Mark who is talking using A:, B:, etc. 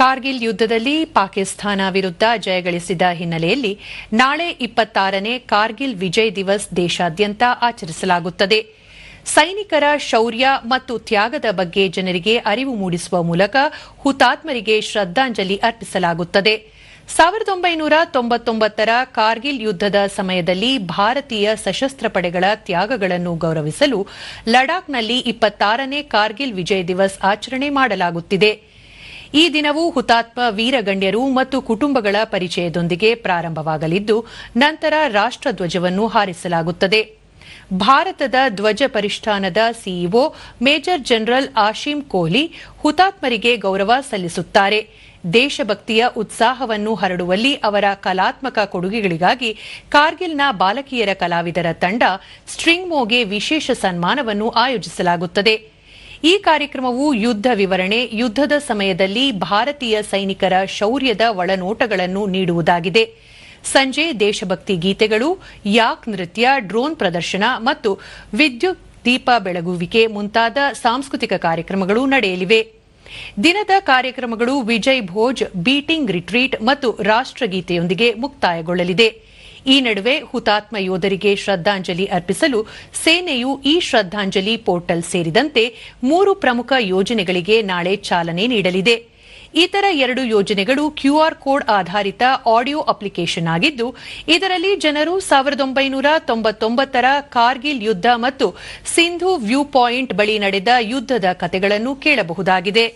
A: ಕಾರ್ಗಿಲ್ ಯುದ್ಧದಲ್ಲಿ ಪಾಕಿಸ್ತಾನ ವಿರುದ್ಧ ಜಯಗಳಿಸಿದ ಹಿನ್ನೆಲೆಯಲ್ಲಿ ನಾಳೆ ಇಪ್ಪತ್ತಾರನೇ ಕಾರ್ಗಿಲ್ ವಿಜಯ್ ದಿವಸ್ ದೇಶಾದ್ಯಂತ ಆಚರಿಸಲಾಗುತ್ತದೆ. ಸೈನಿಕರ ಶೌರ್ಯ ಮತ್ತು ತ್ಯಾಗದ ಬಗ್ಗೆ ಜನರಿಗೆ ಅರಿವು ಮೂಡಿಸುವ ಮೂಲಕ ಹುತಾತ್ಮರಿಗೆ ಶ್ರದ್ದಾಂಜಲಿ ಅರ್ಪಿಸಲಾಗುತ್ತದೆ. ಸಾವಿರದ ಒಂಬೈನೂರ ತೊಂಬತ್ತೊಂಬತ್ತರ ಕಾರ್ಗಿಲ್ ಯುದ್ಧದ ಸಮಯದಲ್ಲಿ ಭಾರತೀಯ ಸಶಸ್ತ್ರ ಪಡೆಗಳ ತ್ಯಾಗಗಳನ್ನು ಗೌರವಿಸಲು ಲಡಾಖ್ನಲ್ಲಿ ಇಪ್ಪತ್ತಾರನೇ ಕಾರ್ಗಿಲ್ ವಿಜಯ್ ದಿವಸ್ ಆಚರಣೆ ಮಾಡಲಾಗುತ್ತಿದೆ. ಈ ದಿನವು ಹುತಾತ್ಮ ವೀರಗಣ್ಯರು ಮತ್ತು ಕುಟುಂಬಗಳ ಪರಿಚಯದೊಂದಿಗೆ ಪ್ರಾರಂಭವಾಗಲಿದ್ದು, ನಂತರ ರಾಷ್ಟ್ರಧ್ವಜವನ್ನು ಹಾರಿಸಲಾಗುತ್ತದೆ. ಭಾರತದ ಧ್ವಜ ಪರಿಷ್ಠಾನದ CEO major general Ashim Kohli ಹುತಾತ್ಮರಿಗೆ ಗೌರವ ಸಲ್ಲಿಸುತ್ತಾರೆ. ದೇಶಭಕ್ತಿಯ ಉತ್ಸಾಹವನ್ನು ಹರಡುವಲ್ಲಿ ಅವರ ಕಲಾತ್ಮಕ ಕೊಡುಗೆಗಳಿಗಾಗಿ ಕಾರ್ಗಿಲ್ನ ಬಾಲಕಿಯರ ಕಲಾವಿದರ ತಂಡ ಸ್ಟ್ರಿಂಗ್ಮೋಗೆ ವಿಶೇಷ ಸನ್ಮಾನವನ್ನು ಆಯೋಜಿಸಲಾಗುತ್ತದೆ. ಈ ಕಾರ್ಯಕ್ರಮವು ಯುದ್ಧ ವಿವರಣೆ, ಯುದ್ಧದ ಸಮಯದಲ್ಲಿ ಭಾರತೀಯ ಸೈನಿಕರ ಶೌರ್ಯದ ಒಳನೋಟಗಳನ್ನು ನೀಡುವುದಾಗಿದೆ. ಸಂಜೆ ದೇಶಭಕ್ತಿ ಗೀತೆಗಳು, ಯಾಕ್ ನೃತ್ಯ, ಡ್ರೋನ್ ಪ್ರದರ್ಶನ ಮತ್ತು ವಿದ್ಯುತ್ ದೀಪ ಬೆಳಗುವಿಕೆ ಮುಂತಾದ ಸಾಂಸ್ಕೃತಿಕ ಕಾರ್ಯಕ್ರಮಗಳು ನಡೆಯಲಿವೆ. ದಿನದ ಕಾರ್ಯಕ್ರಮಗಳು ವಿಜಯ್ ಭೋಜ್, ಬೀಟಿಂಗ್ ರಿಟ್ರೀಟ್ ಮತ್ತು ರಾಷ್ಟ್ರಗೀತೆಯೊಂದಿಗೆ ಮುಕ್ತಾಯಗೊಳ್ಳಲಿದೆ. ಈ ನಡುವೆ ಹುತಾತ್ಮ ಯೋಧರಿಗೆ ಶ್ರದ್ದಾಂಜಲಿ ಅರ್ಪಿಸಲು ಸೇನೆಯು ಈ ಶ್ರದ್ದಾಂಜಲಿ ಪೋರ್ಟಲ್ ಸೇರಿದಂತೆ ಮೂರು ಪ್ರಮುಖ ಯೋಜನೆಗಳಿಗೆ ನಾಳೆ ಚಾಲನೆ ನೀಡಲಿದೆ. ಇತರ ಎರಡು ಯೋಜನೆಗಳು ಕ್ಯೂಆರ್ ಕೋಡ್ ಆಧಾರಿತ ಆಡಿಯೋ ಅಪ್ಲಿಕೇಶನ್ ಆಗಿದ್ದು, ಇದರಲ್ಲಿ ಜನರು ಸಾವಿರದ ಒಂಬೈನೂರ ತೊಂಬತ್ತೊಂಬತ್ತರ ಕಾರ್ಗಿಲ್ ಯುದ್ಧ ಮತ್ತು ಸಿಂಧು ವ್ಯೂ ಪಾಯಿಂಟ್ ಬಳಿ ನಡೆದ ಯುದ್ಧದ ಕತೆಗಳನ್ನು ಕೇಳಬಹುದಾಗಿದೆ.